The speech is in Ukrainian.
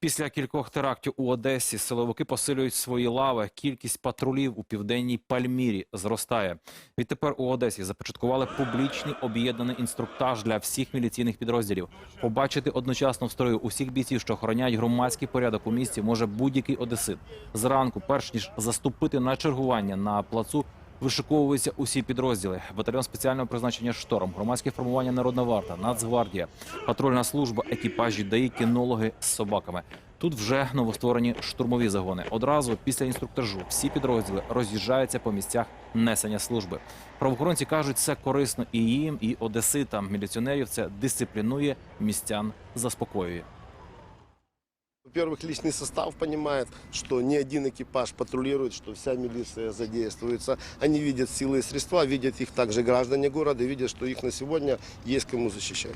Після кількох терактів у Одесі силовики посилюють свої лави. Кількість патрулів у південній Пальмірі зростає. Відтепер у Одесі започаткували публічний об'єднаний інструктаж для всіх міліційних підрозділів. Побачити одночасно в строю усіх бійців, що охороняють громадський порядок у місті, може будь-який одесит. Зранку, перш ніж заступити на чергування на плацу, Вишиковуються усі підрозділи: батальйон спеціального призначення шторм, громадське формування Народна варта, Нацгвардія, патрульна служба, екіпажі, ДАІ, кінологи з собаками. Тут вже новостворені штурмові загони. Одразу після інструктажу всі підрозділи роз'їжджаються по місцях несення служби. Правоохоронці кажуть, це корисно і їм, і одеситам. Міліціонерів це дисциплінує, містян заспокоює. Во-первых, личный состав понимает, что ни один экипаж патрулирует, что вся милиция задействуется. Они видят силы и средства, видят их также граждане города, видят, что их на сегодня есть кому защищать.